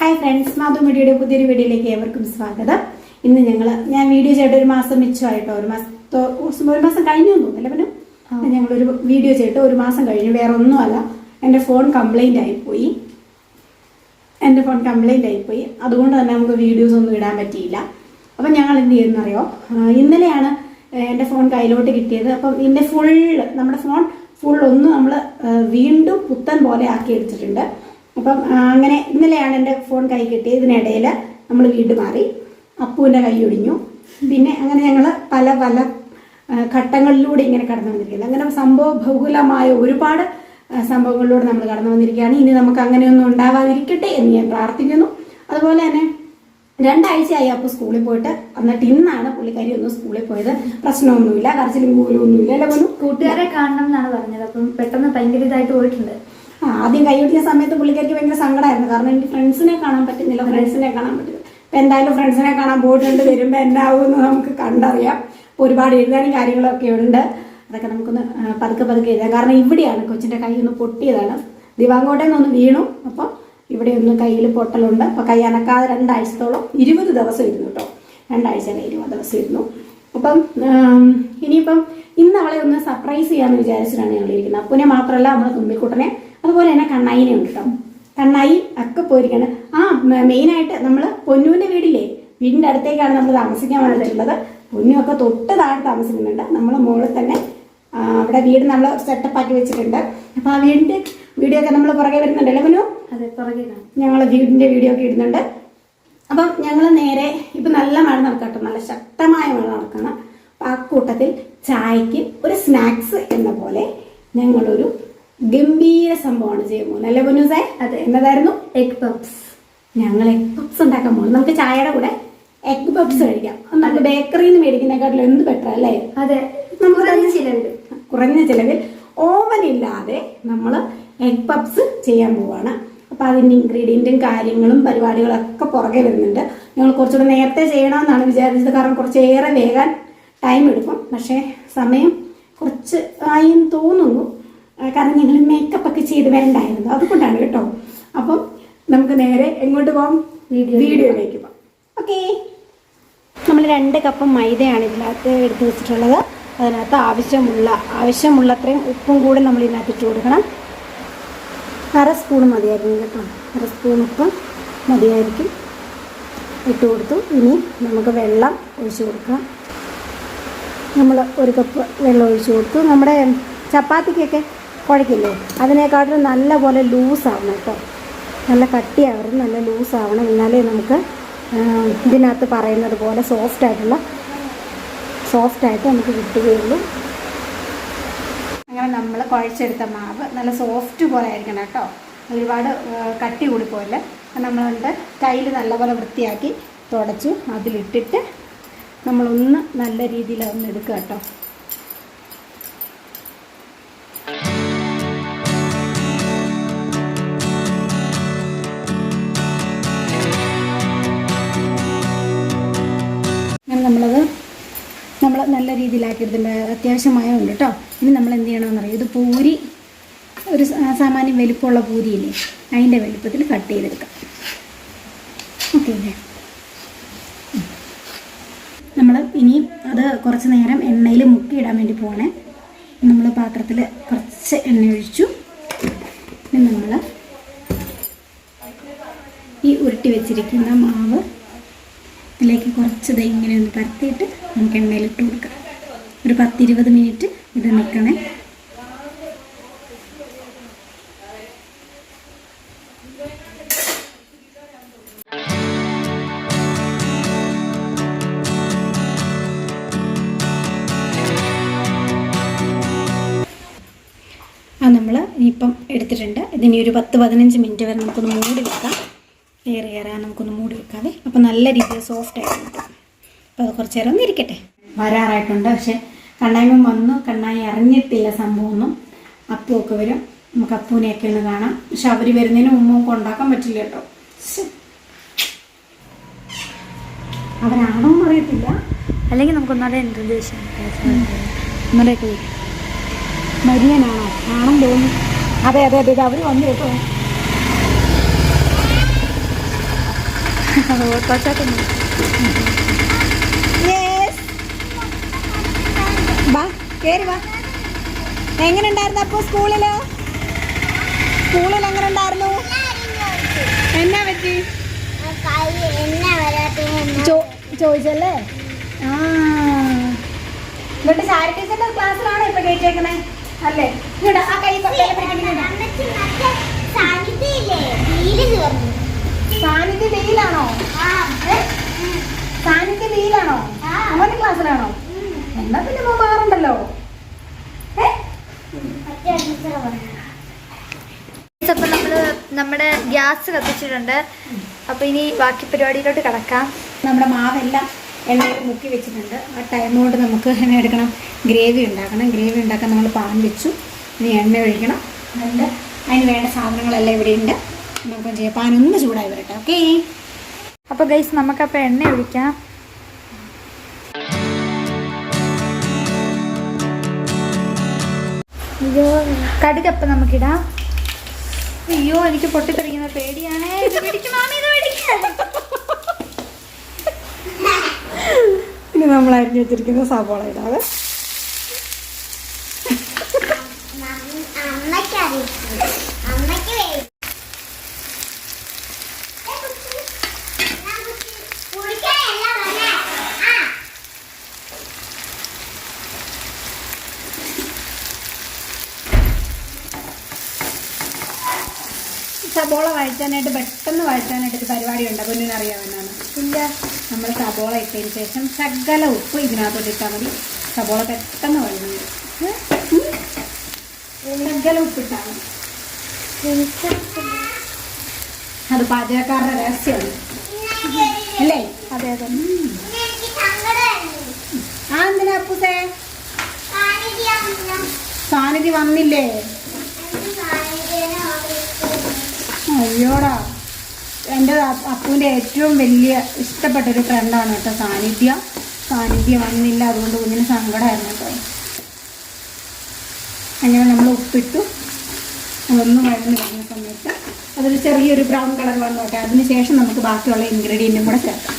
Hi friends Madhu മീഡിയയുടെ പുതിയൊരു വീഡിയോയിലേക്ക് ഏവർക്കും സ്വാഗതം. ഇന്ന് ഞങ്ങൾ ഞാൻ വീഡിയോ ചെയ്തിട്ട് ഒരു മാസം മിച്ചമായിട്ടോ ഒരു മാസത്തോ ഒരു മാസം കഴിഞ്ഞു തോന്നുന്നില്ല പിന്നെ ഞങ്ങളൊരു വീഡിയോ ചെയ്തിട്ട് ഒരു മാസം കഴിഞ്ഞു വേറെ ഒന്നുമല്ല എന്റെ ഫോൺ കംപ്ലൈന്റ് ആയിപ്പോയി. എന്റെ ഫോൺ കംപ്ലൈന്റ് ആയിപ്പോയി. അതുകൊണ്ട് തന്നെ നമുക്ക് വീഡിയോസ് ഒന്നും ഇടാൻ പറ്റിയില്ല. അപ്പം ഞങ്ങൾ എന്ത് ചെയ്യുന്നറിയോ? ഇന്നലെയാണ് എന്റെ ഫോൺ കയ്യിലോട്ട് കിട്ടിയത്. അപ്പം ഇതിന്റെ ഫുൾ നമ്മുടെ ഫോൺ ഫുൾ ഒന്ന് നമ്മൾ വീണ്ടും പുത്തൻ പോലെ ആക്കി എടുത്തിട്ടുണ്ട്. അപ്പം അങ്ങനെ ഇന്നലെയാണ് എന്റെ ഫോൺ കൈ കിട്ടിയത് ഇതിനിടയിൽ നമ്മൾ വീട് മാറി. അപ്പുവിന്റെ കൈ ഒടിഞ്ഞു. പിന്നെ അങ്ങനെ ഞങ്ങൾ പല പല ഘട്ടങ്ങളിലൂടെ ഇങ്ങനെ കടന്നു വന്നിരിക്കുന്നത് അങ്ങനെ സംഭവ ബഹുലമായ ഒരുപാട് സംഭവങ്ങളിലൂടെ നമ്മൾ കടന്നു വന്നിരിക്കുകയാണ്. ഇനി നമുക്ക് അങ്ങനെയൊന്നും ഉണ്ടാവാതിരിക്കട്ടെ എന്ന് ഞാൻ പ്രാർത്ഥിക്കുന്നു. അതുപോലെ തന്നെ രണ്ടാഴ്ചയായി അപ്പോൾ സ്കൂളിൽ പോയിട്ട് എന്നിട്ട് ഇന്നാണ് പുള്ളിക്കാരി ഒന്ന് സ്കൂളിൽ പോയത്. പ്രശ്നമൊന്നുമില്ല കരച്ചിലും കൂലും ഒന്നുമില്ല അല്ല കൂട്ടുകാരെ കാണണം എന്നാണ് പറഞ്ഞത്. അപ്പം പെട്ടെന്ന് ഭയങ്കര ഇതായിട്ട് പോയിട്ടുണ്ട്. ആദ്യം കൈയൊടിയ സമയത്ത് പുള്ളിക്കാരിക്ക് ഭയങ്കര സങ്കടമായിരുന്നു കാരണം എനിക്ക് ഫ്രണ്ട്സിനെ കാണാൻ പറ്റുന്നില്ല ഫ്രണ്ട്സിനെ കാണാൻ പറ്റും അപ്പം എന്തായാലും ഫ്രണ്ട്സിനെ കാണാൻ പോയിട്ടുണ്ട് വരുമ്പോൾ എന്താവുമെന്ന് നമുക്ക് കണ്ടറിയാം. അപ്പോൾ ഒരുപാട് എഴുതാനും കാര്യങ്ങളൊക്കെ ഉണ്ട്. അതൊക്കെ നമുക്കൊന്ന് പതുക്കെ പതുക്കെ എഴുതാം. കാരണം ഇവിടെയാണ് കൊച്ചിന്റെ കൈ ഒന്ന് പൊട്ടിയതാണ്. ദിവാങ്കോട്ടയിൽ നിന്ന് വീണു. അപ്പോൾ ഇവിടെ ഒന്ന് കയ്യിൽ പൊട്ടലുണ്ട്. അപ്പോൾ കൈ അനക്കാതെ രണ്ടാഴ്ചത്തോളം ഇരുപത് ദിവസം ഇരുന്നു കേട്ടോ. രണ്ടാഴ്ച അല്ല ഇരുപത് ദിവസം ഇരുന്നു. അപ്പം ഇനിയിപ്പം ഇന്ന് അവളെ ഒന്ന് സർപ്രൈസ് ചെയ്യാമെന്ന് വിചാരിച്ചിട്ടാണ് ഞങ്ങൾ ഇരിക്കുന്നത് അപ്പുനെ മാത്രമല്ല നമ്മുടെ തുമ്പിക്കുട്ടനെ അതുപോലെ തന്നെ കണ്ണായിനെ ഉണ്ട് കേട്ടോ കണ്ണായി ഒക്കെ പോയിരിക്കുകയാണ് ആ മെയിനായിട്ട് നമ്മൾ പൊന്നൂന്റെ വീടില്ലേ? വീടിന്റെ അടുത്തേക്കാണ് നമ്മൾ താമസിക്കാൻ വേണ്ടിയിട്ടുള്ളത്. പൊന്നുമൊക്കെ തൊട്ട് താഴെ താമസിക്കുന്നുണ്ട്. നമ്മൾ മുകളിൽ തന്നെ അവിടെ വീട് നമ്മൾ സെറ്റപ്പ് ആക്കി വെച്ചിട്ടുണ്ട്. അപ്പോൾ ആ വീടിന്റെ വീഡിയോ ഒക്കെ നമ്മൾ പുറകെ വരുന്നുണ്ടല്ലേ പൊന്നു? അതെ പുറകെ ഞങ്ങൾ വീടിന്റെ വീഡിയോ ഒക്കെ ഇടുന്നുണ്ട്. അപ്പം ഞങ്ങൾ നേരെ ഇപ്പം നല്ല മഴ നടക്കട്ടോ. നല്ല ശക്തമായ മഴ നടക്കണം. അപ്പം ആ കൂട്ടത്തിൽ ചായക്ക് ഒരു സ്നാക്സ് എന്ന പോലെ ഞങ്ങളൊരു ഗംഭീര സംഭവമാണ് ചെയ്യാൻ പോകുന്നത് അല്ലേ പൊന്നൂസേ അതെ. എന്നതായിരുന്നു? എഗ് പപ്സ് ഞങ്ങൾ എഗ് പപ്സ് ഉണ്ടാക്കാൻ പോകുന്നു നമുക്ക് ചായയുടെ കൂടെ എഗ് പപ്സ് കഴിക്കാം. നമുക്ക് ബേക്കറിയിൽ നിന്ന് മേടിക്കുന്നതിനെക്കാട്ടിലും എന്ത് ബെറ്റർ അല്ലേ? അതെ. കുറഞ്ഞ ചിലവിൽ കുറഞ്ഞ ചിലവിൽ ഓവൻ ഇല്ലാതെ നമ്മൾ എഗ് പപ്സ് ചെയ്യാൻ പോവാണ്. അപ്പോൾ അതിന്റെ ഇൻഗ്രീഡിയന്റും കാര്യങ്ങളും പരിപാടികളൊക്കെ പുറകെ വരുന്നുണ്ട്. ഞങ്ങൾ കുറച്ചുകൂടെ നേരത്തെ ചെയ്യണമെന്നാണ് വിചാരിച്ചത്. കാരണം കുറച്ചേറെ വേഗം ടൈം എടുക്കും. പക്ഷേ സമയം കുറച്ച് ആയി തോന്നുന്നു. കാരണം ഞങ്ങൾ മേക്കപ്പ് ഒക്കെ ചെയ്ത് വരണ്ടായിരുന്നു. അതുകൊണ്ടാണ് കേട്ടോ. അപ്പം നമുക്ക് നേരെ എങ്ങോട്ട് പോകാം വീഡിയോയിലേക്ക് പോകാം ഓക്കെ നമ്മൾ രണ്ട് കപ്പ് മൈദയാണ് ഇതിനകത്ത് എടുത്തു വെച്ചിട്ടുള്ളത്. അതിനകത്ത് ആവശ്യമുള്ള ആവശ്യമുള്ളത്രയും ഉപ്പും കൂടി നമ്മൾ ഇതിനകത്ത് ഇട്ട് കൊടുക്കണം. അര സ്പൂൺ മതിയായിരിക്കും കേട്ടോ. അര സ്പൂൺ ഉപ്പ് മതിയായിരിക്കും. ഇട്ട് കൊടുത്തു. ഇനി നമുക്ക് വെള്ളം ഒഴിച്ച് കൊടുക്കാം. നമ്മൾ ഒരു കപ്പ് വെള്ളം ഒഴിച്ച് കൊടുത്തു. നമ്മുടെ ചപ്പാത്തിക്കൊക്കെ കുഴക്കില്ലേ? അതിനെക്കാട്ടിലും നല്ല പോലെ ലൂസാവണം കേട്ടോ. നല്ല കട്ടിയാവരുത് നല്ല ലൂസാവണം. എന്നാലേ നമുക്ക് ഇതിനകത്ത് പറയുന്നത് പോലെ സോഫ്റ്റ് ആയിട്ടുള്ള സോഫ്റ്റ് ആയിട്ട് നമുക്ക് കിട്ടുകയുള്ളൂ. അങ്ങനെ നമ്മൾ കുഴച്ചെടുത്ത മാവ് നല്ല സോഫ്റ്റ് പോലെ ആയിരിക്കണം കേട്ടോ. ഒരുപാട് കട്ടി പോലെ നമ്മളുണ്ട് കയ്യിൽ നല്ലപോലെ വൃത്തിയാക്കി തുടച്ചു. അതിലിട്ടിട്ട് നമ്മളൊന്ന് നല്ല രീതിയിൽ ഒന്ന് എടുക്കുക കേട്ടോ. നല്ല രീതിയിലാക്കി എടുത്തിട്ടുണ്ട് അത്യാവശ്യമായുണ്ട് കേട്ടോ ഇനി നമ്മൾ എന്ത് ചെയ്യണമെന്നറിയാം? ഇത് പൂരി ഒരു സാമാന്യം വലിപ്പമുള്ള പൂരിയില്ലേ അതിന്റെ വലിപ്പത്തിൽ കട്ട് ചെയ്തെടുക്കാം. ഓക്കെ അല്ലേ? നമ്മൾ ഇനി അത് കുറച്ച് നേരം എണ്ണയിൽ മുക്കിയിടാൻ വേണ്ടി പോകണേ നമ്മൾ പാത്രത്തിൽ കുറച്ച് എണ്ണ ഒഴിച്ചു. ഇനി നമ്മൾ ഈ ഉരുട്ടി വെച്ചിരിക്കുന്ന മാവ് ഇതിലേക്ക് കുറച്ച് ദൈ ഇങ്ങനെ ഒന്ന് പരത്തിയിട്ട് നമുക്ക് എണ്ണയിലിട്ട് കൊടുക്കാം. ഒരു പത്തിരുപത് മിനിറ്റ് ഇത് നിൽക്കണേ. ആ നമ്മൾ ഇനിയിപ്പം എടുത്തിട്ടുണ്ട്. ഇതിനി ഒരു പത്ത് പതിനഞ്ച് മിനിറ്റ് വരെ നമുക്കൊന്ന് മൂടി വെക്കാം. എയർ കയറാൻ നമുക്കൊന്ന് മൂടി വെക്കാതെ അപ്പോൾ നല്ല രീതിയിൽ സോഫ്റ്റ് ആയിട്ട് കിട്ടും അപ്പോൾ അത് കുറച്ച് നേരം ഒന്ന് ഇരിക്കട്ടെ. വരാറായിട്ടുണ്ട് പക്ഷെ കണ്ണായ്മ വന്നു. കണ്ണായി അറിഞ്ഞിട്ടില്ല സംഭവമൊന്നും. അപ്പുമൊക്കെ വരും. നമുക്ക് അപ്പൂനെയൊക്കെ ഒന്ന് കാണാം. പക്ഷെ അവർ വരുന്നതിന് മുമ്പ് ഉണ്ടാക്കാൻ പറ്റില്ല കേട്ടോ. അവരാണോ അറിയത്തില്ല. അല്ലെങ്കിൽ നമുക്കൊന്നാടെ വരും. മരിയനാണോ? ആണെന്ന് തോന്നുന്നു. അതെ അതെ അതെ അവർ വന്നു കേട്ടോ. കൊച്ചാക്കുന്നു യെസ് വാ കേറി വാ. എങ്ങനെ ഉണ്ടായിരുന്നു അപ്പോൾ സ്കൂളിൽ? സ്കൂളിൽ എങ്ങനെ ഉണ്ടായിരുന്നു എന്നാ പറ്റി? ചോദിച്ചല്ലേ? ആ. എന്നിട്ട് ശാരി ടീച്ചറിന്റെ ക്ലാസ്സിലാണോ ഇപ്പൊ കേട്ടേക്കണേ അല്ലേ? ആ കൈ തൊട്ടേ സാന്നിധ്യ വെയിലാണോ അവന്റെ ക്ലാസ്സിലാണോ? എന്നാ പിന്നെ മോൻ മാറണ്ടല്ലോ? അപ്പം നമ്മൾ നമ്മുടെ ഗ്യാസ് കത്തിച്ചിട്ടുണ്ട്. അപ്പോൾ ഇനി ബാക്കി പരിപാടിയിലോട്ട് കിടക്കാം. നമ്മുടെ മാവെല്ലാം എണ്ണയിൽ മുക്കി വെച്ചിട്ടുണ്ട്. ആ ടൈം കൊണ്ട് നമുക്ക് എണ്ണ എടുക്കണം. ഗ്രേവി ഉണ്ടാക്കണം. ഗ്രേവി ഉണ്ടാക്കാൻ നമ്മൾ പാൻ വെച്ചു. ഇനി എണ്ണ ഒഴിക്കണം. അതിന്റെ അതിന് വേണ്ട സാധനങ്ങളെല്ലാം ഇവിടെ ഉണ്ട്. നമുക്ക് ചെയ്യാം പാൻ ഒന്ന് ചൂടായി വരട്ടെ ഓക്കേ അപ്പോൾ ഗൈസ് നമുക്കപ്പോൾ എണ്ണ ഒഴിക്കാം. അയ്യോ കടുകപ്പം നമുക്കിടാം. അയ്യോ എനിക്ക് പൊട്ടിത്തെറിക്കുന്ന പേടിയാണ്. ഇത്. ഇനി നമ്മൾ അരിഞ്ഞു വെച്ചിരിക്കുന്ന സവോള ഇടാതെ സബോള വഴറ്റാനായിട്ട് പെട്ടെന്ന് വഴറ്റാനായിട്ട് ഒരു പരിപാടി ഉണ്ട് പൊന്നിന് അറിയാമെന്നാണ് ഇല്ല നമ്മൾ സബോള ഇട്ടതിന് ശേഷം ശകല ഉപ്പ് ഇതിനകത്തോട്ട് ഇട്ടാൽ മതി. സബോള പെട്ടെന്ന് വഴങ്ങി ശകല ഉപ്പിട്ടാൽ മതി. അത് പാചകക്കാരുടെ രഹസ്യമാണ്. അല്ലേ? അതെ അതെ. ആ എന്തിനാ അപ്പൂസേ? സാന്നിധ്യം വന്നില്ലേ? അയ്യോടാ. എന്റെ അപ്പൂന്റെ ഏറ്റവും വലിയ ഇഷ്ടപ്പെട്ട ഒരു ഫ്രണ്ടാണ് കേട്ടോ സാന്നിധ്യ. സാന്നിധ്യം വന്നില്ല അതുകൊണ്ട് കുഞ്ഞിന് സങ്കടമായിരുന്നു കേട്ടോ. അങ്ങനെ നമ്മൾ ഉപ്പിട്ടു ഒന്ന് വഴന്ന് കഴിഞ്ഞ സമയത്ത് അതൊരു ചെറിയൊരു ബ്രൗൺ കളർ വന്നോട്ടെ അതിന് ശേഷം നമുക്ക് ബാക്കിയുള്ള ഇൻഗ്രീഡിയന്റും കൂടെ ചേർക്കാം.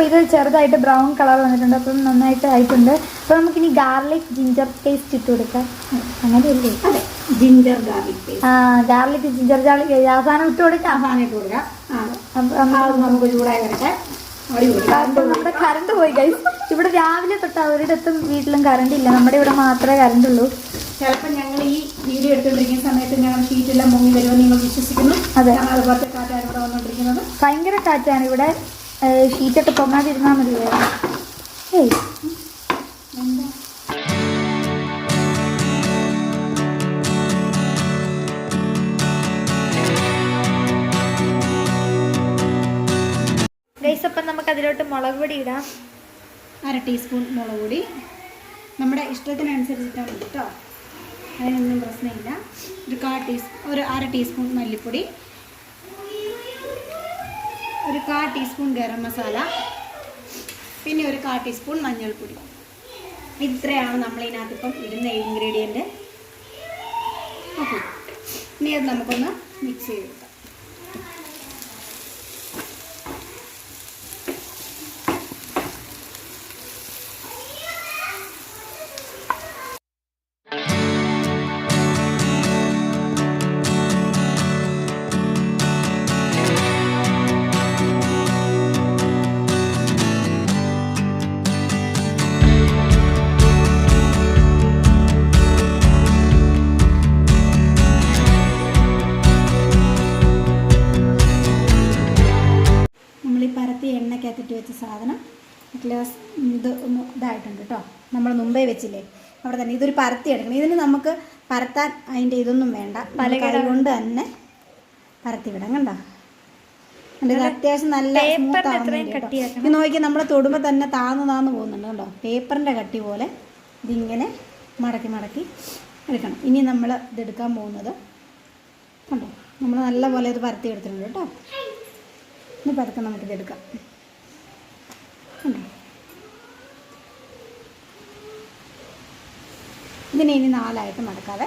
അപ്പോൾ ഇത് ചെറുതായിട്ട് ബ്രൗൺ കളർ വന്നിട്ടുണ്ട്. അപ്പം നന്നായിട്ട് ആയിട്ടുണ്ട്. അപ്പോൾ നമുക്കിനി ഗാർലിക് ജിഞ്ചർ പേസ്റ്റ് ഇട്ട് കൊടുക്കാം. അങ്ങനെയല്ലേ? അതെ ജിഞ്ചർ ഗാർലിക് പേസ്റ്റ് ആ ഗാർലിക് ജിഞ്ചർ ഗാർലിക് അവസാനം ഇട്ട് കൊടുക്കാം. അവസാനം ഇട്ട് കൊടുക്കാം. നമുക്ക് ചൂടായി വരട്ടെ. നമ്മുടെ കറണ്ട് പോയി ഗൈസ് ഇവിടെ രാവിലെ തൊട്ട് അവരിടത്തും വീട്ടിലും കറണ്ട് ഇല്ല. നമ്മുടെ ഇവിടെ മാത്രമേ കറണ്ട് ഉള്ളൂ. ചിലപ്പോൾ ഞങ്ങൾ ഈ വീഡിയോ എടുത്തുകൊണ്ടിരിക്കുന്ന സമയത്ത് ഞങ്ങൾ ഷീറ്റെല്ലാം മുങ്ങി വരുമെന്ന് നിങ്ങൾ വിശ്വസിക്കുന്നു. അതെ. അതുപോലത്തെ കാറ്റാണ് ഇവിടെ വന്നുകൊണ്ടിരിക്കുന്നത് ഭയങ്കര കാറ്റാണ് ഇവിടെ. ഷീറ്റൊക്കെ പൊങ്ങാതിരുന്നാൽ മതി ഏയ്. നമുക്ക് അതിലോട്ട് മുളക് പൊടി ഇടാം. അര ടീസ്പൂൺ മുളക് പൊടി. നമ്മുടെ ഇഷ്ടത്തിനനുസരിച്ചിട്ടാണ് കേട്ടോ അതിനൊന്നും പ്രശ്നമില്ല. ഒരു കാ ടീസ്പൂൺ ഒരു അര ടീസ്പൂൺ മല്ലിപ്പൊടി. ഒരു കാ ടീസ്പൂൺ ഗരം മസാല പിന്നെ ഒരു കാ ടീസ്പൂൺ മഞ്ഞൾപ്പൊടി. ഇത്രയാണ് നമ്മൾ ഇപ്പം ഇടുന്ന ഇൻഗ്രീഡിയന്റ് ഓക്കെ. ഇനി അത് നമുക്കൊന്ന് മിക്സ് ചെയ്തെടുക്കാം. വെച്ച സാധനം ഗ്ലാസ് ഇത് ഇതായിട്ടുണ്ട് കേട്ടോ നമ്മൾ മുമ്പേ വെച്ചില്ലേ? അവിടെ തന്നെ. ഇതൊരു പരത്തി എടുക്കണം. ഇതിന് നമുക്ക് പരത്താൻ അതിന്റെ ഇതൊന്നും വേണ്ട. പല കൊണ്ട് തന്നെ പരത്തി വിടാം. കണ്ടോ? കണ്ടോ? ഇത് അത്യാവശ്യം നല്ല. ഇത് നോക്കി നമ്മൾ തൊടുമ്പോൾ തന്നെ താന്ന് താന്ന് പോകുന്നുണ്ട് കണ്ടോ? പേപ്പറിന്റെ കട്ടി പോലെ ഇതിങ്ങനെ മടക്കി മടക്കി എടുക്കണം. ഇനി നമ്മൾ ഇതെടുക്കാൻ പോകുന്നത് കണ്ടോ? നമ്മൾ നല്ല പോലെ ഇത് പരത്തി എടുത്തിട്ടുണ്ട് കേട്ടോ. ഇനി പതുക്കെ നമുക്കിത് എടുക്കാം. കണ്ടോ ഇതിനെ ഇനി നാലായിട്ട് മടക്കാതെ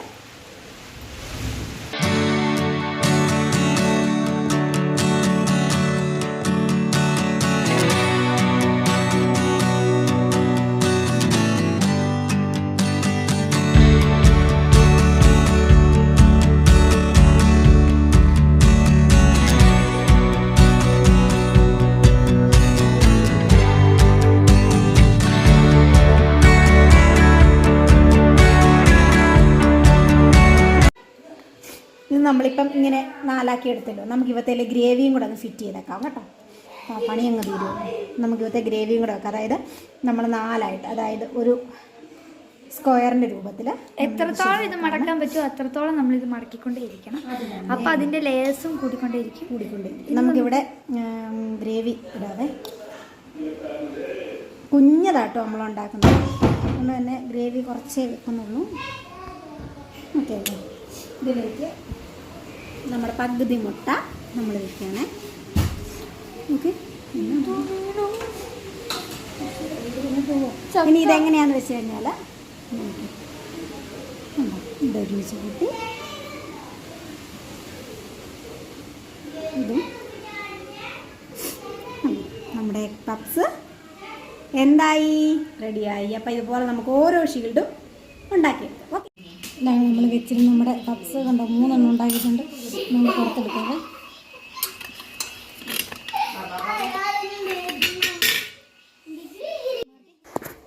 ഇപ്പം ഇങ്ങനെ നാലാക്കി എടുത്തല്ലോ. നമുക്ക് ഇവത്തേലെ ഗ്രേവിയും കൂടെ ഒന്ന് ഫിറ്റ് ചെയ്തേക്കാം കേട്ടോ. ആ പണി അങ്ങ് നമുക്ക് ഇവത്തെ ഗ്രേവിയും കൂടെ വെക്കാം. അതായത് നമ്മൾ നാലായിട്ട് അതായത് ഒരു സ്ക്വയറിന്റെ രൂപത്തിൽ എത്രത്തോളം ഇത് മടക്കാൻ പറ്റുമോ അത്രത്തോളം നമ്മൾ ഇത് മടക്കിക്കൊണ്ടേ ഇരിക്കണം അപ്പൊ അതിന്റെ ലേയേഴ്സും കൂടിക്കൊണ്ടേയിരിക്കും. കൂടിക്കൊണ്ടേയിരിക്കും. നമുക്കിവിടെ ഗ്രേവി ഇടാതെ കുഞ്ഞതാട്ടോ നമ്മൾ ഉണ്ടാക്കുന്നത്. അതുകൊണ്ട് തന്നെ ഗ്രേവി കുറച്ചേ വെക്കുന്നുള്ളൂ. ഓക്കെ. ഇതിലേക്ക് നമ്മുടെ പകുതി മുട്ട നമ്മൾ വെക്കുകയാണേ. ഓക്കെ. ഇനി ഇതെങ്ങനെയാണെന്ന് വെച്ച് കഴിഞ്ഞാൽ ഇതൊരുമിച്ച് കൂട്ടി ഇതും. നമ്മുടെ എഗ് പപ്സ് എന്തായി? റെഡിയായി അപ്പോൾ ഇതുപോലെ നമുക്ക് ഓരോ ഷീൽഡും ഓക്കെ ഇതാണ് നമ്മൾ വെച്ചിരുന്ന നമ്മുടെ പപ്സ് കണ്ടോ? മൂന്നെണ്ണം ഉണ്ടാക്കിയിട്ടുണ്ട്. നമ്മൾ പുറത്തെടുത്തത്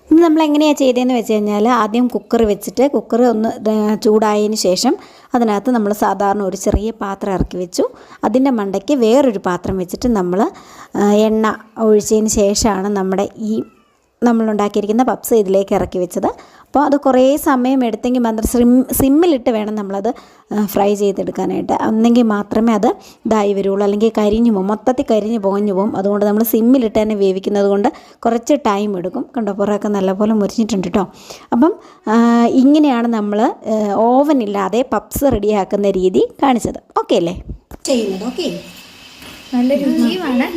ഇന്ന് നമ്മൾ എങ്ങനെയാണ് ചെയ്തതെന്ന് വെച്ച് കഴിഞ്ഞാൽ ആദ്യം കുക്കർ വെച്ചിട്ട് കുക്കർ ഒന്ന് ചൂടായതിന് ശേഷം അതിനകത്ത് നമ്മൾ സാധാരണ ഒരു ചെറിയ പാത്രം ഇറക്കി വെച്ചു. അതിന്റെ മണ്ടയ്ക്ക് വേറൊരു പാത്രം വെച്ചിട്ട് നമ്മൾ എണ്ണ ഒഴിച്ചതിന് ശേഷമാണ് നമ്മുടെ ഈ നമ്മളുണ്ടാക്കിയിരിക്കുന്ന പപ്സ് ഇതിലേക്ക് ഇറക്കി വെച്ചത്. അപ്പോൾ അത് കുറേ സമയം എടുത്തെങ്കിൽ മാത്രം സിം സിമ്മിലിട്ട് വേണം നമ്മളത് ഫ്രൈ ചെയ്തെടുക്കാനായിട്ട്. അന്നെങ്കിൽ മാത്രമേ അത് ഇതായി വരുള്ളൂ. അല്ലെങ്കിൽ കരിഞ്ഞു പോകും മൊത്തത്തിൽ കരിഞ്ഞു പോകഞ്ഞു പോകും അതുകൊണ്ട് നമ്മൾ സിമ്മിലിട്ട് തന്നെ വേവിക്കുന്നത് കൊണ്ട് കുറച്ച് ടൈം എടുക്കും. കണ്ടോ പുറമൊക്കെ നല്ലപോലെ മുരിഞ്ഞിട്ടുണ്ട് കേട്ടോ അപ്പം ഇങ്ങനെയാണ് നമ്മൾ ഓവനില്ലാതെ പപ്സ് റെഡിയാക്കുന്ന രീതി കാണിച്ചത്. ഓക്കെ അല്ലേ? ചെയ്യുന്നത്. ഓക്കെ നല്ല രുചിയുമാണ്.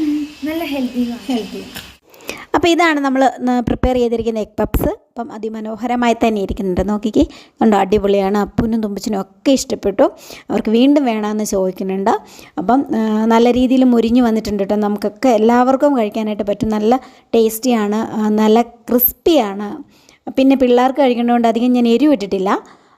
നല്ല ഹെൽത്തിയുമാണ് ഹെൽത്തി അപ്പോൾ ഇതാണ് നമ്മൾ പ്രിപ്പയർ ചെയ്തിരിക്കുന്ന എഗ് പപ്സ് അപ്പം അതിമനോഹരമായി തന്നെ ഇരിക്കുന്നുണ്ട് നോക്കിക്കേ. കണ്ടോ അടിപൊളിയാണ്. അപ്പൂനും തുമ്പച്ചിനും ഒക്കെ ഇഷ്ടപ്പെട്ടു. അവർക്ക് വീണ്ടും വേണമെന്ന് ചോദിക്കുന്നുണ്ട്. അപ്പം നല്ല രീതിയിൽ മുരിഞ്ഞു വന്നിട്ടുണ്ട് കേട്ടോ നമുക്കൊക്കെ എല്ലാവർക്കും കഴിക്കാനായിട്ട് പറ്റും. നല്ല ടേസ്റ്റിയാണ് നല്ല ക്രിസ്പിയാണ്. പിന്നെ പിള്ളേർക്ക് കഴിക്കേണ്ടതുകൊണ്ട് അധികം ഞാൻ എരിവിട്ടിട്ടില്ല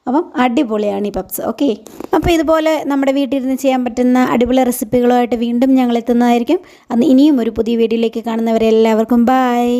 അപ്പം അടിപൊളിയാണ് ഈ പപ്സ്. ഓക്കെ അപ്പോൾ ഇതുപോലെ നമ്മുടെ വീട്ടിലിരുന്ന് ചെയ്യാൻ പറ്റുന്ന അടിപൊളി റെസിപ്പികളുമായിട്ട് വീണ്ടും ഞങ്ങൾ എത്തുന്നതായിരിക്കും. അന്ന് ഇനിയും ഒരു പുതിയ വീഡിയോയിലേക്ക് കാണുന്നവരെല്ലാവർക്കും ബായ്